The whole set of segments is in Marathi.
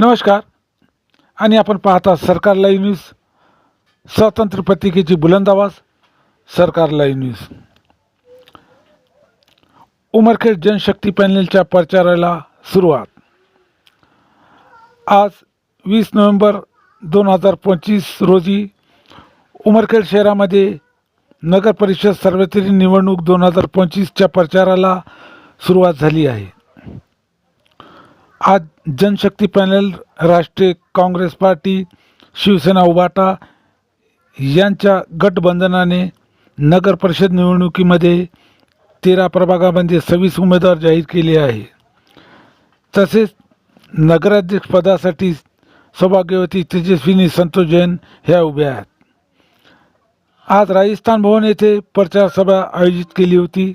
नमस्कार. आणि आपण पाहता सरकार लाईव्ह न्यूज. स्वातंत्र्य पत्रिकेची बुलंद आवाज सरकार लाईव्ह न्यूज. उमरखेड जनशक्ती पॅनेलच्या प्रचाराला सुरुवात. आज वीस नोव्हेंबर दोन हजार पंचवीस रोजी उमरखेड शहरामध्ये नगर परिषद सार्वत्रिक निवडणूक दोन हजार पंचवीसच्या प्रचाराला सुरुवात झाली आहे. आज जनशक्ती पॅनल राष्ट्रीय काँग्रेस पार्टी शिवसेना उबाटा यांच्या गटबंधनाने नगर परिषद निवडणुकीमध्ये तेरा प्रभागामध्ये सव्वीस उमेदवार जाहीर केले आहे. तसेच नगराध्यक्षपदासाठी सौभाग्यवती तेजस्विनी संतोष जैन ह्या उभ्या आहेत. आज राजस्थान भवन येथे प्रचारसभा आयोजित केली होती.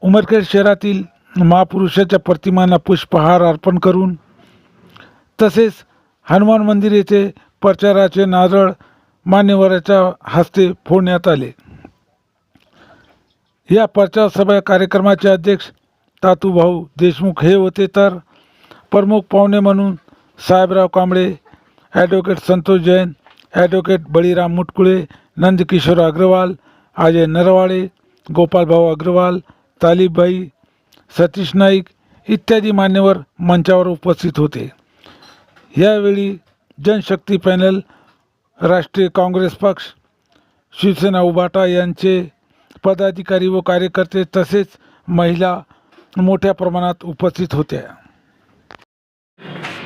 उमरखेड शहरातील महापुरुषाच्या प्रतिमांना पुष्पहार अर्पण करून तसेच हनुमान मंदिर येथे प्रचाराचे नारळ मान्यवराच्या हस्ते फोडण्यात आले. या प्रचार सभा कार्यक्रमाचे अध्यक्ष तातूभाऊ देशमुख हे होते तर प्रमुख पाहुणे म्हणून साहेबराव कांबळे ॲडव्होकेट संतोष जैन ॲडव्होकेट बळीराम मुटकुळे नंदकिशोर अग्रवाल अजय नरवाळे गोपालभाऊ अग्रवाल तालिबाई सतीश नाईक इत्यादी मान्यवर मंचावर उपस्थित होते. यावेळी जनशक्ती पॅनल राष्ट्रीय काँग्रेस पक्ष शिवसेना उबाटा यांचे पदाधिकारी व कार्यकर्ते तसेच महिला मोठ्या प्रमाणात उपस्थित होत्या.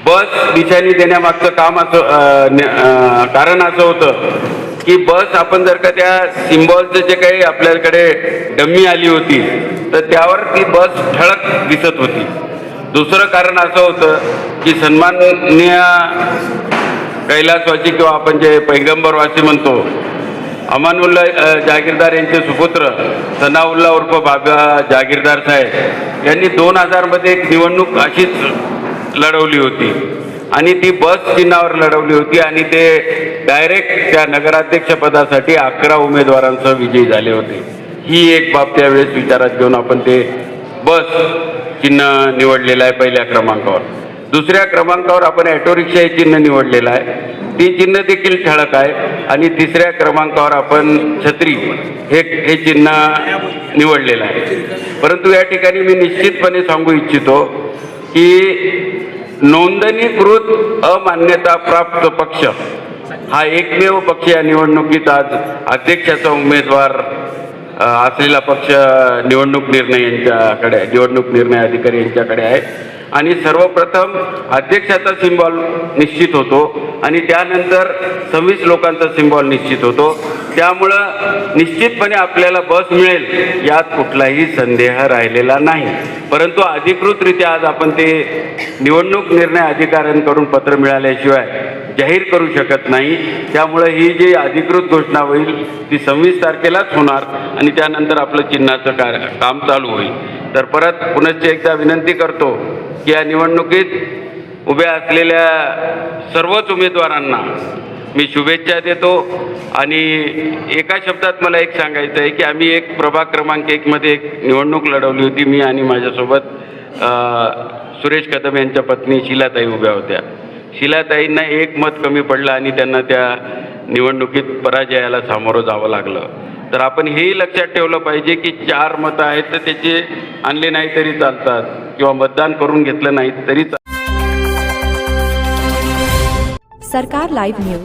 बस दिशानी देण्यामागचं काम असं कारण असं होतं. की बस आपण जर का त्या सिम्बॉलचं जे काही आपल्याकडे डम्मी आली होती तर त्यावर ती बस ठळक दिसत होती. दुसरं कारण असं होतं की सन्माननीय कैलासवासी किंवा आपण जे पैगंबरवासी म्हणतो अमानुल्ला जागीरदार यांचे सुपुत्र सनाउल्ला उर्फ बाबा जागीरदार साहेब यांनी दोन हजारमध्ये एक निवडणूक अशीच लढवली होती. आणि ती बस चिन्हावर लढवली होती आणि ते डायरेक्ट त्या नगराध्यक्षपदासाठी अकरा उमेदवारांसह विजयी झाले होते. ही एक बाब त्यावेळेस विचारात घेऊन आपण ते बस चिन्ह निवडलेलं आहे पहिल्या क्रमांकावर. दुसऱ्या क्रमांकावर आपण ॲटो रिक्षा हे चिन्ह निवडलेलं आहे. ती चिन्ह देखील ठळक आहे आणि तिसऱ्या क्रमांकावर आपण छत्री हे हे चिन्ह निवडलेलं आहे. परंतु या ठिकाणी मी निश्चितपणे सांगू इच्छितो की नोंदणीकृत अमान्यताप्राप्त पक्ष. हा एकमेव पक्ष या निवडणुकीत आज अध्यक्षाचा उमेदवार असलेला पक्ष निवडणूक निर्णय यांच्याकडे निवडणूक निर्णय अधिकारी यांच्याकडे आहे. आणि सर्वप्रथम अध्यक्षाचा सिम्बॉल निश्चित होतो आणि त्यानंतर सव्वीस लोकांचा सिम्बॉल निश्चित होतो. त्यामुळं निश्चितपणे आपल्याला बस मिळेल यात कुठलाही संदेह राहिलेला नाही. परंतु अधिकृतरित्या आज आपण ते निवडणूक निर्णय अधिकाऱ्यांकडून पत्र मिळाल्याशिवाय जाहीर करू शकत नाही. त्यामुळे ही जी अधिकृत घोषणा होईल ती सव्वीस तारखेलाच होणार आणि त्यानंतर आपलं चिन्हाचं का काम चालू होईल. तर परत पुनश्च एकदा विनंती करतो की या निवडणुकीत उभ्या असलेल्या सर्वच उमेदवारांना मी शुभेच्छा देतो आणि एका शब्दात मला एक सांगायचं आहे की आम्ही एक प्रभाग क्रमांक एकमध्ये एक निवडणूक लढवली होती मी आणि माझ्यासोबत सुरेश कदम यांच्या पत्नी शिलाताई उभ्या होत्या. शिलाताईंना एक मत कमी पडलं आणि त्यांना त्या निवडणुकीत पराजयाला सामोरं जावं लागलं. तर आपण हेही लक्षात ठेवलं पाहिजे की चार मतं आहेत तर त्याचे आणले नाही तरी चालतात किंवा मतदान करून घेतलं नाही तरी चालतं. सरकार लाईव्ह न्यूज